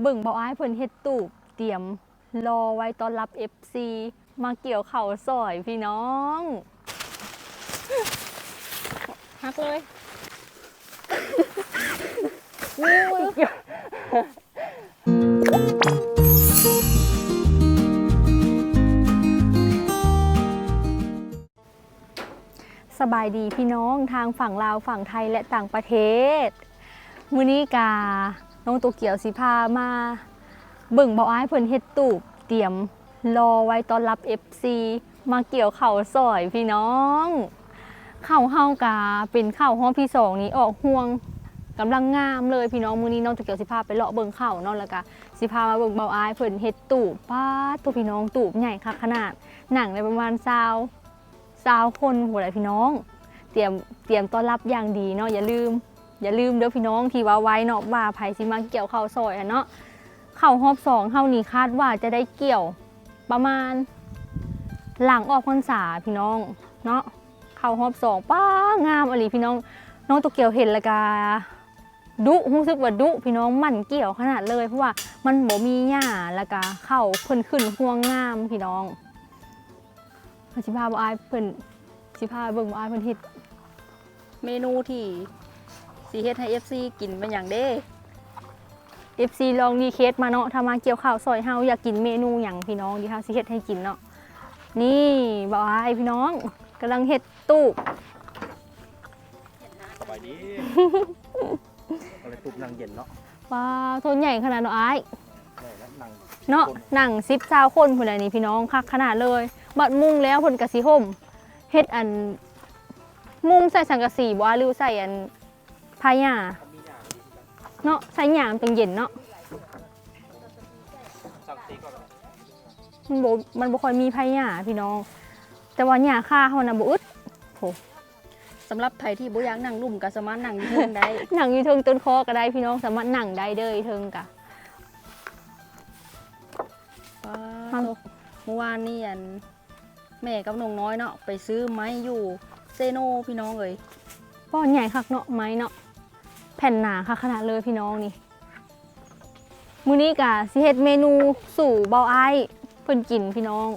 เบิ่งเบาอ้ายเพิ่นเฮ็ดตูบเตรียมรอไว้ต้อนรับ FC มาเกี่ยวเข่าวซอยพี่น้องฮักเลยวู้ยสบายดีพี่น้องทางฝั่งลาวฝั่งไทยและต่างประเทศมื้อนี้กา น้องตัวเกี่ยวสิพามาเบิ่งเบาอ้ายเพิ่นเฮ็ดตูบเตรียมรอไว้ต้อนรับ FC มาเกี่ยวเข่าซอยพี่น้อง เข่าเฮากาเป็นเข่าห้องที่สองนี้ออกห่วงกำลังงามเลยพี่น้องมื้อนี้น้องตัวเกี่ยวสิพาไปเลาะเบิ่งเข่าวเนาะแล้วก็สิพามาเบิ่งเบาอ้ายเพิ่นเฮ็ดตูบป้าตัวพี่น้องตูบใหญ่คักขนาดหนังในประมาณ20 20คนหัวไหลพี่น้อง เตรียมเตรียมต้อนรับอย่างดีเนาะอย่าลืม อย่าลืมเด้อพี่น้องที่ว่าไว้เนาะว่าไผสิมาเกี่ยวข้าวซอยอะเนาะเข้าวหอบสองเฮานี่คาดว่าจะได้เกี่ยวประมาณ หลังออกพรรษาพี่น้องเนาะเข้าวหอบสองป้างามอลีพี่น้อง น้องตัวเกี่ยวเห็นละกาดุรู้สึกว่าดุพี่น้องมันเกี่ยวขนาดเลยเพราะว่ามันบ่มีหญ้าแล้วก็เข้าเพิ่นขึ้นห่วงงามพี่น้องสิพาบ่อายเพิ่นสิพาเบิ่งบ่อายเพิ่นเฮ็ดเมนูที่ สีเฮ็ดให้ FC กินเป็นอย่างเด้ FC ลองรีเคสมาเนาะถ้ามาเกี่ยวข้าวซอยเฮาอยากกินเมนูอย่างพี่น้องดีเฮาสิเฮ็ดให้กินเนาะนี่บ่อายพี่น้องกำลังเฮ็ดตู้สบายดีอะไรตุบนางเย็นเนาะปลาโทนใหญ่ขนาดเนาะอายได้แล้วนางเนาะหนังซิปซาวคนพุ่นน่ะนี่พี่น้องคักขนาดเลย บัดมุงแล้วเพิ่นก็สิห่มเฮ็ดอัน มุงใส่สังกะสีบ่ว่าหรือใส่อัน พาหญ้าเนาะใส่หญ้ามันเป็นเย็นเนาะสั่งตีก่อนมันบ่มันบ่ค่อยมีพาหญ้าพี่น้อง แต่ว่าหญ้าค่าเฮาน่ะบ่อึดสำหรับไผที่บ่อยากนั่งลุ่มก็สามารถนั่งอยู่เทิงได้หนังอยู่เทิงต้นคอก็ได้พี่น้องสามารถหนังได้เด้อเทิงกะป้าครับโตเมื่อวานนี่อันแม่กับน้องน้อยเนาะไปซื้อไม้อยู่เซโนพี่น้องเอ้ยป้อนใหญ่คักเนาะไม้เนาะ แผ่นหนาคักขนาดเลยพี่น้องนี่มื้อนี้กะสิเฮ็ดเมนูสู่เบาอ้ายเพิ่นกินพี่น้อง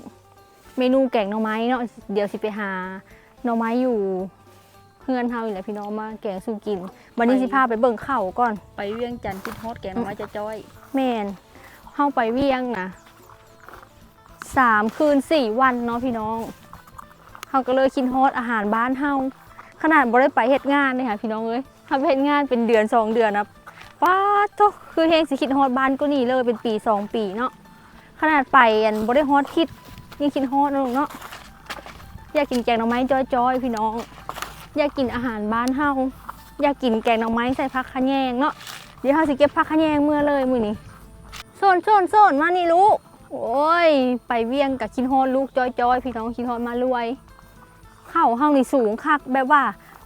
เมนูแกงหน่อไม้เนาะเดี๋ยวสิไปหาหน่อไม้อยู่เพื่อนเฮาอยู่แหละพี่น้องมาแกงสู่กินวันนี้สิพาไปเบิ่งข้าวก่อน ไปเวียงจันทร์คิดฮอดแกงหน่อไม้จะจ้อยแม่นเฮาไปเวียงนะสามคืนสี่วันเนาะพี่น้องเฮาก็เลยคิดฮอดอาหารบ้านเฮาขนาดบ่ได้ไปเฮ็ดงานเลยค่ะพี่น้องเอ้ย เฮาไปเฮ็ดงานเป็นเดือนสองเดือนนะป้าดโตคือเฮงสิคิดฮอดบ้านก็นี่เลยเป็นปีสองปีเนาะขนาดไปอันบ่ได้ฮอดคิดยังคิดฮอดเนาะเนาะอยากกินแกงหน่อไม้จ้อยๆพี่น้อง อยากกินอาหารบ้านเฮาอยากกินแกงหน่อไม้ใส่ผักขะแยงเนาะเดี๋ยวเขาสิเก็บผักขะแยงเมื่อเลยมือนี้โซนโซนโซนมานี่ลูกโอ้ย ไปเวียงกับคินฮอนลูกจ้อยจอยพี่น้องคินฮอนมารวย เข่าเฮานี่สูงคักแบบว่า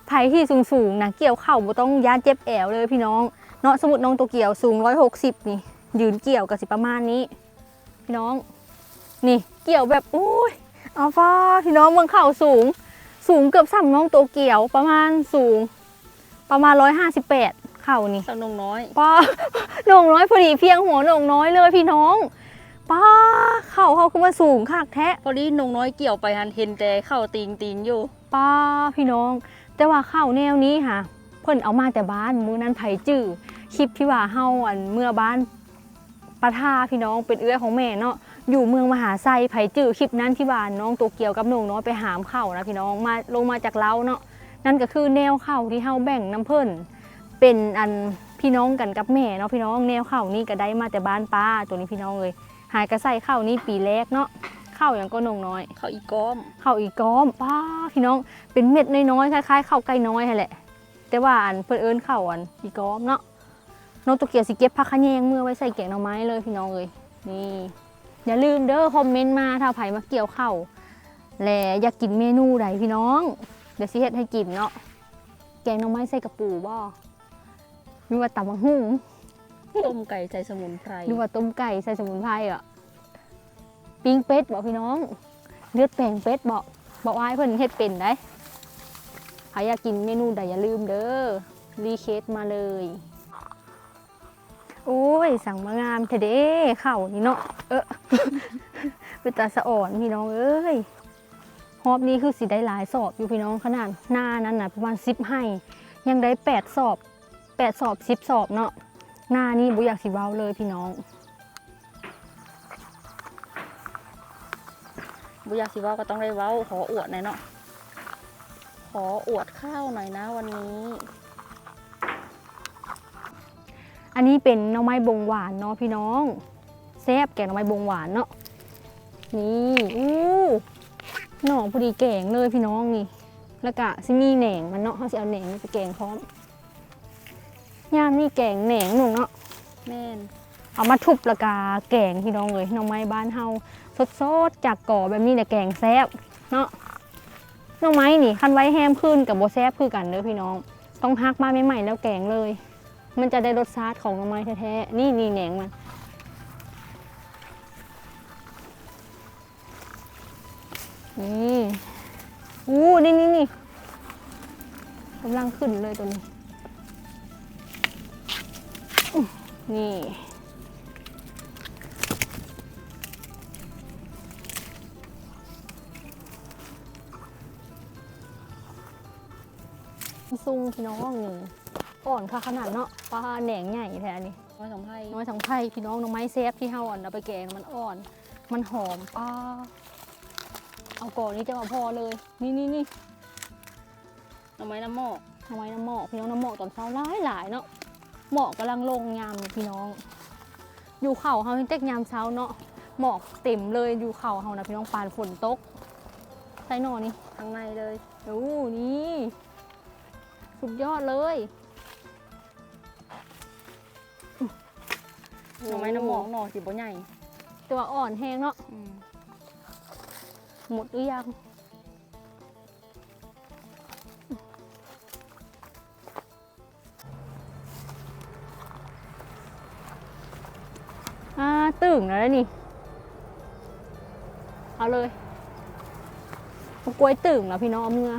ไผที่สูงสูงๆนะเกี่ยวเข่าบ่ต้องย่านเจ็บแอวเลยพี่น้องเนาะสมมติน้องตัวเกี่ยวสูง 160 นี่ ยืนเกี่ยวกับสิประมาณนี้ พี่น้อง นี่เกี่ยวแบบโอ้ยเอาฟ้าพี่น้องเมืองเข่าสูง สูงเกือบซ้ำน้องตัวเกี่ยวประมาณสูง ประมาณ 158 เข่านี่สักน้องน้อยป้าโหน่งน้อยพอดีเพียงหัวโหน่งน้อยเลยพี่น้องป้าเข่าเขาคือมาสูงคักแท้พอดีน้องน้อยเกี่ยวไปหันเห็นแต่เข้าตีงตีงอยู่ป้าพี่น้อง แต่ว่าเข่าแนวนี้ค่ะ เพิ่นเอามาแต่บ้านมือนั้นไผจื้อคลิปที่ว่าเฮาอันเมื่อบ้านปะท่าพี่น้องเป็นเอื้อของแม่เนาะอยู่เมืองมหาไซไผจื้อคลิปนั้นที่ว่าน้องตัวเกียวกับหน่งน้อยไปหามเข่านะพี่น้องมาลงมาจากเล้าเนาะนั่นก็คือแนวเข่าที่เฮาแบ่งน้ำเพิ่นเป็นอันพี่น้องกันกับแม่เนาะพี่น้องแนวเข่านี่ก็ได้มาแต่บ้านป้าตัวนี้พี่น้องเลยหายกระใส่เข่านี่ปีแรกเนาะ ข่าอย่างก็โหน่งน้อยเข้าอีก้อมข้าวอีกอมป้าพี่น้องเป็นเม็ดน้อยๆคล้ายๆข้าวไก่น้อยนั่นแหละ แต่ว่าอันเพิ่นเอิ้นข้าวอันอีกอมเนาะน้องตุกเกียวสิเก็บผักขะแยงเมื่อไว้ใส่แกงหน่อไม้เลยพี่น้องเอ้ยนี่อย่าลืมเด้อคอมเมนต์มาถ้าไผมาเกี่ยวข้าวและอยากกินเมนูใดพี่น้อง เดี๋ยวสิเฮ็ดให้กินเนาะแกงหน่อไม้ใส่กระปูบ่หรือว่าตำบักหุ่งต้มไก่ใส่สมุนไพรหรือว่าต้มไก่ใส่สมุนไพรอะ ปิ้งเป็ดบอกพี่น้องเลือดแปลงเป็ดบอกบอกว่าให้เพิ่นเฮ็ดเป็นได้ใครอยากกินเมนูใดอย่าลืมเด้อรีเควสมาเลยโอ้ยสั่งมางามเถอะเด้เข่านี่เนาะเออเป็นตาสะอ่อนพี่น้องเอ้ยฮอบนี้คือสิได้หลายสอบอยู่พี่น้องขนาดหน้านั้นน่ะประมาณสิบให้ ยังได้แปดสอบแปดสอบสิบสอบเนาะหน้านี่บุอยากสิเว้าเลยพี่น้อง บุอยากสิเว้าก็ต้องได้เว้า ขออวดหน่อยเนาะ ขออวดข้าวหน่อยนะวันนี้ อันนี้เป็นหน่อไม้บงหวานเนาะพี่น้อง แซ่บแกงหน่อไม้บงหวานเนาะ นี่อู้หน่อพอดีแกงเลยพี่น้องนี่ แล้วก็ซิมีแหนงมันเนาะเขาสิเอาแหนงไปแกงพร้อมย่ามนี่แกงแหนงหนุ่งเนาะแม่นเอามาทุบและกาแกงพี่น้องเลยหน่อไม้บ้านเฮา สดๆจากก่อแบบนี้เนี่ยแกงแซ่บเนาะหน่อไม้นี่คันไว้แฮมขึ้นกับโบแซ่บคือกันเด้อพี่น้อง ต้องฮักมาใหม่ๆแล้วแกงเลย มันจะได้รสชาติของหน่อไม้แท้ๆนี่นี่แหนงมันนี่อู้นี่นี่นี่กำลังขึ้นเลยตัวนี้นี่ ซุงพี่น้องนี่อ่อนค่ะขนาดเนาะปลาแหนงใหญ่แท้อันนี้น้อยสองไพ่น้อยทั้งไผ่พี่น้องน้องไม้แซฟที่เฮาอ่อนเอาไปแกงมันอ่อน มันหอมปลาเอาก่อนนี้จะมาพอเลย นี่นี่นี่หน่อไม้น้ำหมอกทำไมน้ำหมอกพี่น้องน้ำหมอกตอนเช้าหลายหลายเนาะหมอกกำลังลงยามนี่พี่น้อง อยู่เข่าเฮาเต็กยามเช้าเนาะหมอกเต็มเลยอยู่เข่าเฮานะพี่น้องปานฝนตกใส่หนอนี่ข้างในเลยโอ้นี่ สุดยอดเลยหน่อไม้น้ำหมอกหน่อสิบ่ใหญ่ตัวอ่อนแห้งเนาะอืมหมดหรือยังอ่าตึงแล้วนี่ เอาเลยเอากล้วยตึงแล้วพี่น้องเอามือ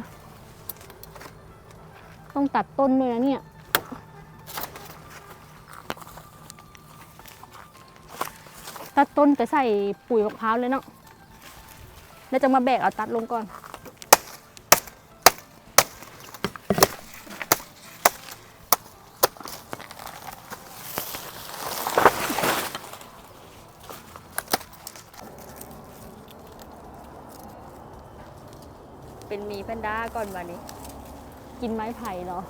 ต้องตัดต้นด้วยนะเนี่ยตัดต้นไปใส่ปุ๋ยมะพร้าวเลยเนาะแล้วจะมาแบกเอาตัดลงก่อน เป็นมีแพนด้าก่อนวันนี้ กินไม้ไผ่เหรอ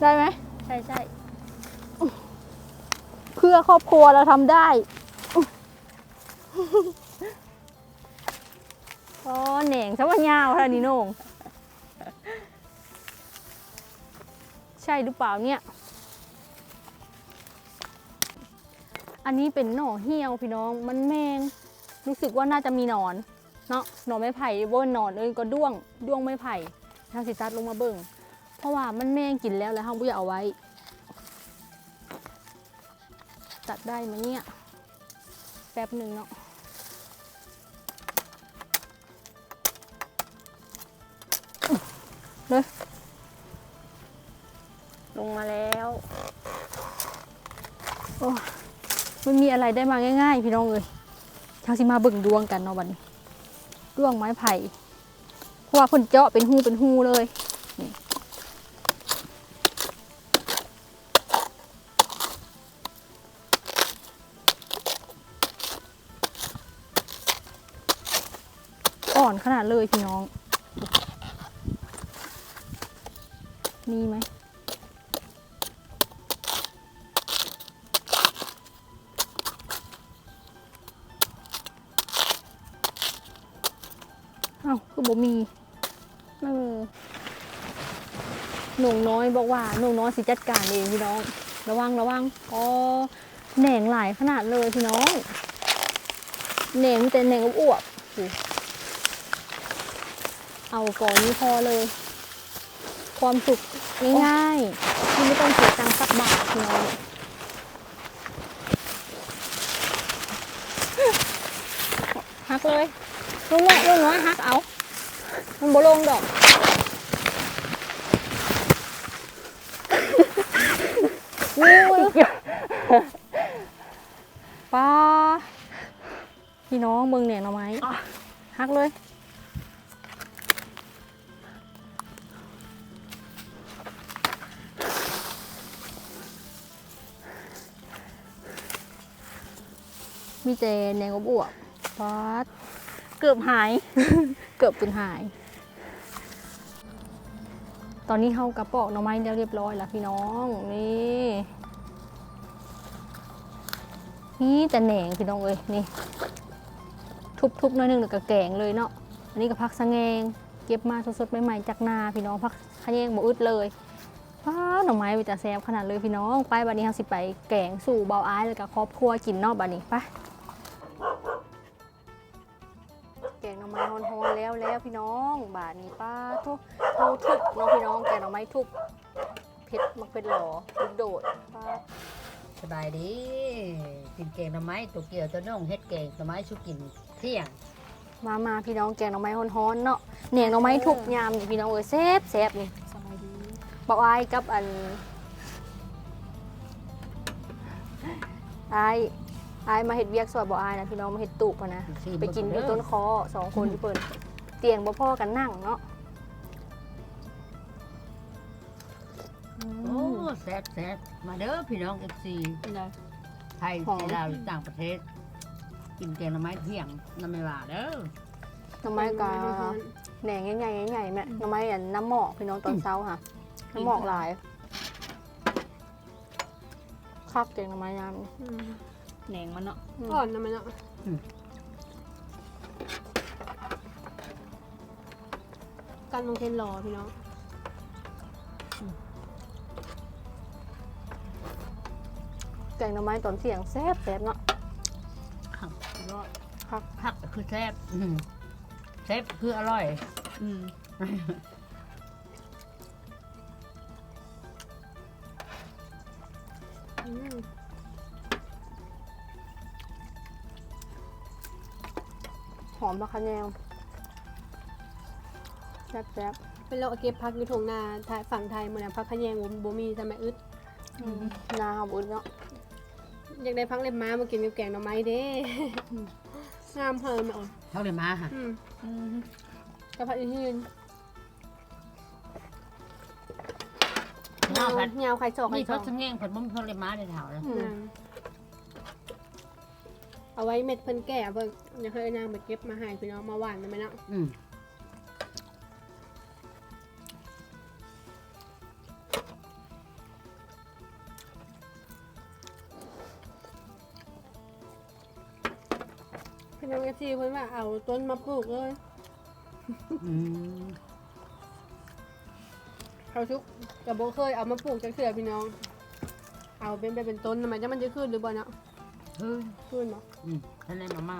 ได้ไหม ใช่ใช่เพื่อครอบครัวเราทำได้อ๋อแหน่งซะว่ายาวท่านี่โหน่งใช่หรือเปล่าเนี่ย อันนี้เป็นหน่อเหี่ยวพี่น้อง มันแมง รู้สึกว่าน่าจะมีหนอน เนาะหน่อไม้ไผ่บ่นหนอนเอ้ยก็ด้วงด้วงไม้ไผ่ทางสิตัดลงมาเบิ่งเพราะว่ามันแมงกินแล้วแล้วเฮาบ่อยากเอาไว้ ตัดได้ไหมเนี่ยแป๊บหนึ่งเนาะลงมาแล้วมันมีอะไรได้มาง่าย ๆ พี่น้องเอ้ยทางสิมาเบิ่งดวงกันเนาะวันนี้ ดวงไม้ไผ่เพราะว่าเพิ่นเจาะเป็นหูเป็นหูเลยอ่อนขนาดเลยพี่น้องมีไหม เอ้าคือบ่มีหนุ่งน้อยบอกว่าหนุ่งน้อยสิจัดการเองพี่น้อง ระวังระวังอ๋อแหน่งหลายขนาดเลยพี่น้องแหน่งแต่แหน่งอ้วบๆดูเอาก่อนนี้พอเลย ความสุขง่ายๆที่ไม่ต้องเสียตังค์สักบาทพี่น้องฮักเลยลุงน้อยลุงน้อยฮักเอา บ่ลงดอก ป้าพี่น้องเมืองเนี่ยหน่อไม้ฮักเลย มีเจแนงอบอวบป๊าดเกือบหาย เกือบจนหาย ตอนนี้เฮากระปอกหน่อไม้แล้วเรียบร้อยแล้วพี่น้องนี่นี่แต่แหนงพี่น้องเอ้ยนี่ ทุบๆหน้อยนึงแล้วก็แกงเลยเนาะอันนี้ก็พักสะแงงเก็บมาสดๆใหม่ๆจากนาพี่น้องพักขะแยงบ่อึดเลยว้าหน่อไม้ไปแต่แซ่บขนาดเลยพี่น้องไปบัดนี้เฮาสิไปแกงสู่เบาอ้ายแล้วก็ครอบครัวกินเนาะบัดนี้ไป แกงหน่อไม้ฮอนๆแล้วแล้วพี่น้องบาทนี้ป้าทุกทุกทุกน้องพี่น้องแกงหน่อไม้ทุกเผ็ดมักเป็นหล่อลูกโดดป้าสบายดีกินแกงหน่อไม้ตัวเกี่ยวตัวน้องเฮ็ดแกงหน่อไม้ชุกินเที่ยง มามาพี่น้องแกงหน่อไม้ฮอนๆเนาะเหนียงหน่อไม้ทุกยามนี่พี่น้องเอ้ยแซ่บแซ่บนี่สบายดีบอกอายกับอันอาย อายมาเห็ดเวียกสวยบอกอายนะพี่น้องมาเห็ดตูบอะนะสี่ไปกินที่เด้อต้นคอสองคนที่เปิดเตียงบ่พ่อกันนั่งเนาะอืโอ้มแซ่บแซ่บมาเด้อพี่น้องเอฟซีเป็นไรไทยหอมไทยลาวหรือต่างประเทศ กินแกงหน่อไม้เที่ยงน้ำไม่ว่าเด้อหน่อไม้กาแหน่งใหญ่ๆใหญ่ๆแม่หน่อไม้อันน้ำหมอกพี่น้องตอนเช้าค่ะน้ำหมอกหลายคักเก่งหน่อไม้ยามนี่ แหนงมันเนาะอ่อนนะมันเนาะการมองเทนรอพี่น้องแกงหน่อไม้ตอนเที่ยงแซ่บแซ่บเนาะขักรอดคักผักก็คือแซ่บอืมแซ่บคืออร่อย อืม หอมผักคะแนวแซ่บแซ่บเป็นเราเอาเก็บพักอยู่ทงนาไทยฝั่งไทยเหมือนพักขะแยงบ่บ่มีทำไมอึดอืมนาหอมอุ่นเนาะอยากได้พักเล็บม้ามากินกับแกงหน่อไม้เด้งามเพิ่มอะเท่าเลยมาค่ะอืมอืมกระเพาะยืนเงาผัดเงาไข่จอกไข่นี่จเขาอกสงแง่งผัดบ่มเท่าเลยมาได้เท่าแล้วอืมอืม เอาไว้เม็ดเพิ่นแก่เบิ่งเดี๋ยวเคยนางไปเก็บมาให้พี่น้องมาหวานนะแม่เนาะอืมพี่น้องเอฟซีเพิ่นว่าเอาต้นมาปลูกเลยอืมเขาชุกกับโบเคยเอามาปลูกจักเสือพี่น้อง เอาเป็นไปเป็นต้นทำไมจะมันจะขึ้นหรือบ่เนาะ เฮ้ย ขึ้นเนาะ อืมท่านได้มามา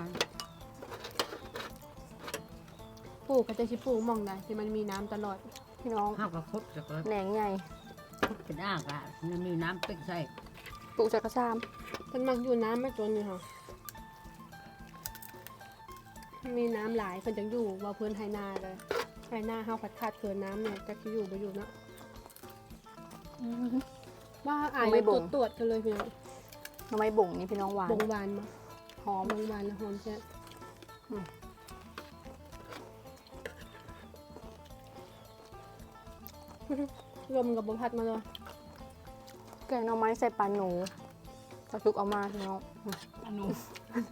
ปลูกก็จะชิปลูกหมองใดที่มันมีน้ำตลอดพี่น้องข้าวกระคบจากแล้วแหนงใหญ่เป็นอ่างอะมันมีน้ำเป๊กใส่ปลูกจากกระซามมันมักอยู่น้ำไม่จนอยู่ค่ะมีน้ำหลายเพิ่นจังอยู่ว่าเพิ่นไฮนาเลยไฮนาเฮาขัดขาดเกินน้ำเนี่ยจักสิอยู่บ่อยู่เนาะว่าอ่านตรวจตรวจกันเลยพี่น้องหน่อไม้บ่งนี่พี่น้องหวาน บงหวานมา หอมบงหวานแล้วหอมแซ่บอืมรวมกับบพัดมาเลยแกงหน่อไม้ใส่ปลาหนูกระทุกเอามาพี่น้องอืมอันหนู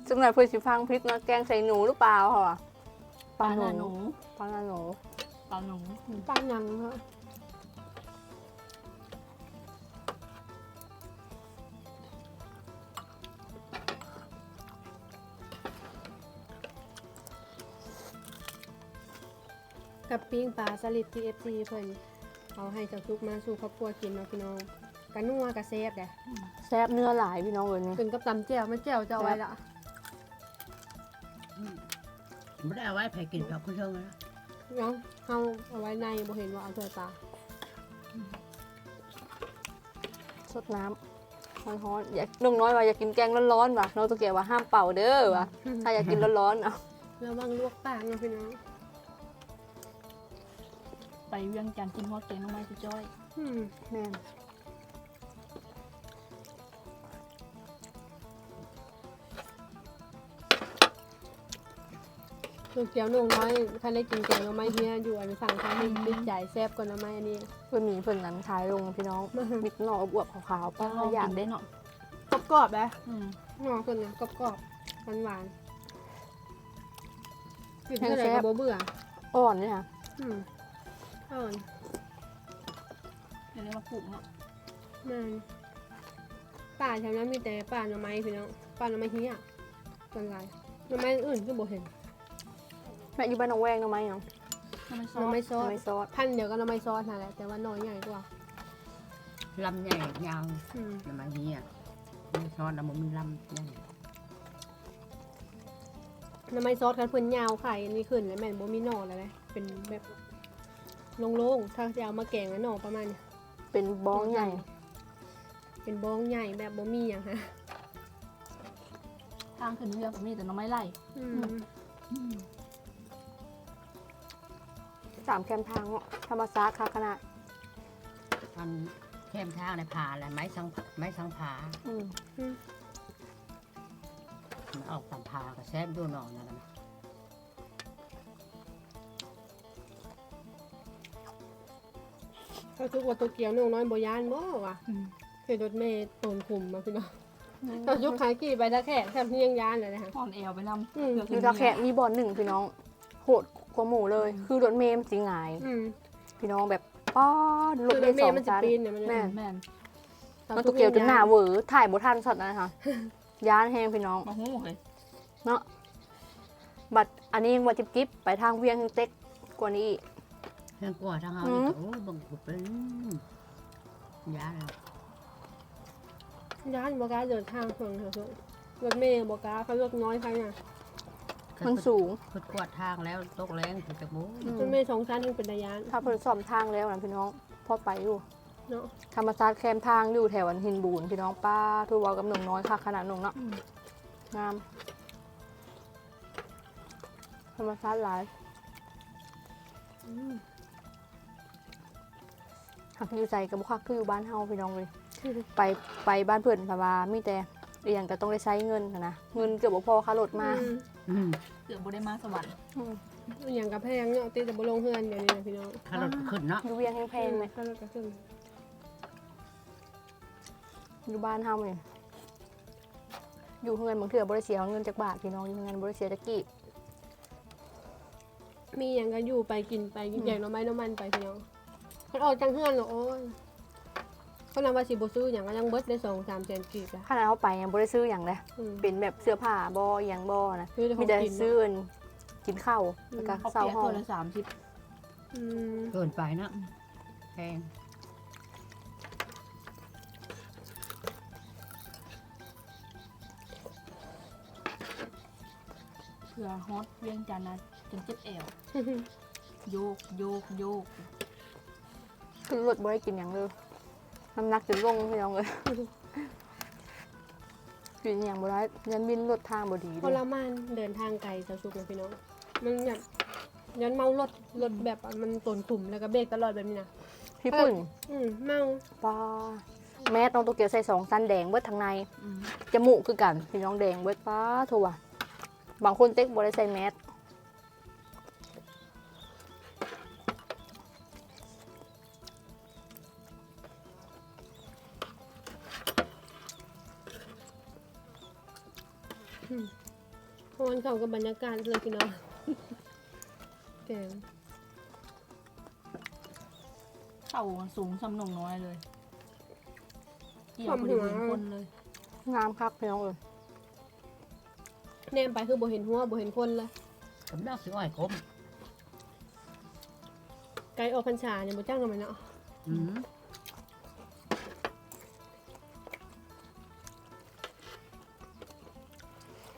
ซึ่งหน่อยเพื่อสิฟังพริกเนาะแกงใส่หนูหรือเปล่าค่ะปลาหปลาหนูนูปลาหนูปลาหนูตั้งยังเนาะ กับปิ้งปลาสลิดที่เอฟซีเพิ่นเอาให้เจ้าทุกมาสู่ครอบครัวกินเนาะพี่น้องกะนัวกะเซฟเด้แซ่บเนื้อหลายพี่น้องเลยนี่กินกับตำแจ่วไม่แจ่วจะเอาไว้ละไม่ได้เอาไว้แผ่กินกับคุณเชิงนะเนาะเฮาเอาไว้ในบ่เห็นว่าเอาถ้วยปลาสดน้ำร้อนๆอยากลุงน้อยว่าอยากกินแกงร้อนๆว่ะน้องตัวเกียวว่าห้ามเป่าเด้อว่ะถ้าอยากกินร้อนๆเอาระวังลวกปากเนาะพี่น้อง ไปเวียงจันทร์กินหัวแกงน้องไม้พี่จ้อยอืมแม่นลูกเจียวนุ่งน้อยคันได้กินแกงหน้ำไม้เฮียอยู่อันสั่งเขาให้บิ๊กใหญ่แซ่บกว่าน้ำไม้อันนี้ เพื่อนหมีเพื่อนนั้นขายลงพี่น้องมิดหน่ออวบขาวๆป้าองอยากได้หน่อกรอบๆนะอืมน้องคนนะกรอบๆหวานๆกินเท่าไหร่ก็บ่เบื่ออ่อนเนี่ยค่ะ อ่อนเดี๋ยวนี้มาปลูกเนาะมันป่าแถวนั้นมีแต่ป่าหน่อไม้พี่น้องป่าหน่อไม้เฮียส่วนหลายหน่อไม้อื่นก็บ่เห็นแม่อยู่บ้านหนองแวงเนาะไหมเนาะทำไมซหน่ออสไม้ซอสไม่ซอสพันธุ์เดียวกับหน่อไม้ซอสนั่นแหละแต่ว่าหน่อใหญ่กว่าลำใหญ่ยาวอืมน้ำมันเฮียมีช้อนน้ำมันลำใหญ่หน่อไม้ซอสกันเพิ่นยาวไข่อันนี้ขึ้นแล้วแม่นบ่มีหน่อแล้วเลยเป็นแบบ โล่งๆถ้าจะเอามาแกงแล้วหน่อประมาณนี้เป็นบ้องใหญ่เป็นบ้องใหญ่แบบบ่มีหยังฮะทางขึ้นเรือผมมีแต่หน้องไม้ไล่อืมสามแคมทางเนาะธรรมศาสตร์ค่ะขนาดอันแคมทางในผาแหละไม้สังไม้สังผาอืมมันออกตามผาก็แซบดูหนองนั่นนะ เขาทุกว่าตัวเกียวหนุ่งน้อยบ่ย่านบ่ว่ะอืมเคยรถเมย์โตนคุมมาพี่น้องเรายุคขายกี่ไปตะแค่แทบเที่ยงย่านเลยนะคะอ่อนแอวไปนำอืมเกือบอยู่ตะแคะมีบอลหนึ่งพี่น้อง โหดกว่าหมูเลย คือรถเมล์มันสิหงายอืมพี่น้องแบบป้อดรคืถอเมรถล์เมสอย์งมันจะชั้นปีนเนี่ยมันจะแม่แม่นมันตัวเกียวจนหน้าเหวอถ่ายบทันสัตว์นะคะย้านแห้งพี่น้องมาหู้เลยเนาะบัดอันนี้ยังว่าจิบจิบไปทางเวียงเต็กกว่านี้ อีกเพื่อนกลัวทางเอาอืมโอ้บังบุเป็นยาเลยย่านบอกล้าเดินทางส่งเถอะรถเมย์บอกล้าเขารถน้อยใครน่ะ มันสูงขุดกวาดทางแล้วตกแรงถึงจะบูอืมรถเมย์สองชั้นยังเป็นระยะถ้าเพิ่นซ่อมทางแล้วนะพี่น้องพอไปอยู่เนาะธรรมศาสตร์แคมทางอยู่แถวอันหินบูนพี่น้องป้าทูเวากับหนุ่มน้อยค่ะขนาดหนุ่มเนาะงาม ธรรมศาสตร์หลาย หักอยู่ใจกับบุคักคืออยู่บ้านเฮาพี่น้องเลย ไปไปบ้านเพื่อนพะว่ามีแต่เรียนก็ต้องได้ใช้เงินหั้นนะเงินเกือบบ่พอค่ารถมาอืมอืมเกือบบ่ได้มาสวรรค์อืมอย่างกับแพงเนาะตีแต่บ่ลงเฮือนเดี๋ยวนี้นะพี่น้องขารถขึ้นเนาะอยู่เวียงแพงๆไหมก็รถก็ขึ้นอยู่บ้านเฮาเนี่ยอยู่เฮือนบางเทื่อบริเสียเงินจากบาทพี่น้องอยู่เฮือนบริเสียตะกี้มีอย่างก็อยู่ไปกินไปกินแกงหน่อไม้น้ำมันไปพี่น้อง มันออกจังเฮือนเหรอโอ้ยเขานำว่าสิบ่ซื้ออย่างก็ยังเบิดได้สองสามแสนกีบละขนาดเขาไปยังบริซื้ออย่างเลยอืม เป็นแบบเสื้อผ้าบออหย่างบอนะซื้อแต่ขมีองแต่กินซื้อเนาะเอิ้นกินข้าวอืมแล้วก็เขาเสาเปียกห้อตังวละสามสิบอืมเกินไปเนาะแพงเผื่อฮอตเวียงจันทร์นะจนเจ็บแอวโยกโยกโยก ขึ้นรถบ่ได้กินอย่างเลยน้ำหนักจนลงพี่น้องเลยกินอย่างบ่ได้ยันบินรถทางบ่ดีทเลยรมานเดินทางไกลเจ้าชุกนะพี่น้อง มันแบบย้อนเมารถรถแบบอะมันตนขุ่มแล้วก็เบรกตลอดแบบนี้นะพี่ปุ่น อืมเมาปลาแมสน้องโตเกียวใส่สองสันแดงเบิดทางในอืมจมูกคือกัน พี่น้องแดงเบิดป้าโทว่ะบางคนเต็กบ่ได้ใส่แมส เพราะวันเขากับบรรยากาศเลยพี่น้องแกงเข่าสูงสำนงน้อยเลยเกี่ยวพอดีเหมือนคนเลย งามคักพี่น้องเอ้ยแนมไปคือบ่เห็นหัวบ่เห็นคนเลยสำนักสิอ้อยคมไกลออกพรรษาเนี่ยบ่จ้างทำไมเนาะ อืม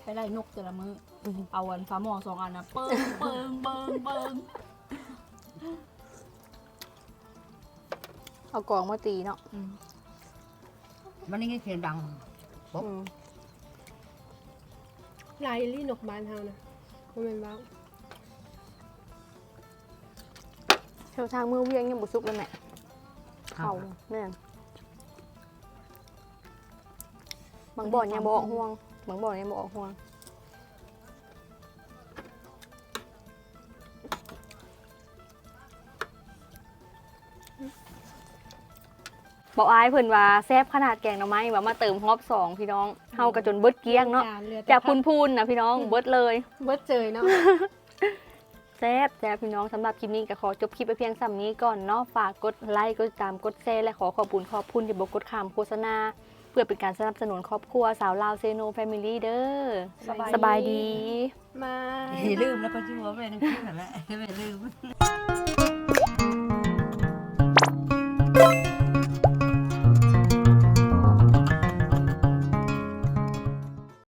ไปไล่นกแต่ละมืออเอาอันฟ้าหมอสองอันนะเปิงเปิงเปิงเปิงเอากองมาตีเนาะอืมมันนี่เสียงดังปุ๊บอืมลายลี่นกบานเฮานะบ่แม่นว่าเที่ยวทางมือเวียงยังบ่สุกเลยแม่เข้าเข่าแม่นบางบ่อนยังบ่ออกห่วง บางบ่อนี่บ่อกห่วงบอกอายเพื่นว่าแซ่บขนาดแกงหน่อไม้ว่ามาเติมฮอบสองพี่น้องเฮากระจนเบิดเกี้ยงเนาะอแจากพูนพูนนะพี่น้องเบิดเลย เบิดเจยเนาะ แซ่บแซ่บพี่น้องสำหรับคลิปนี้ก็ขอจบคลิปไปเพียงส่ำนี้ก่อนเนาะฝากกดไลค์กดติดตามกดแชร์และขอขอบคุณขอบคุณที่บอกกดคำโฆษณา พื่อเป็นการสนับสนุนครอบครัวสาวลาวเซโนแฟมิลี่เด้อสบายดี มา อย่าลืมแล้วก็ชื่อว่าแม่นึงขึ้นนั่นแหละไม่ลืม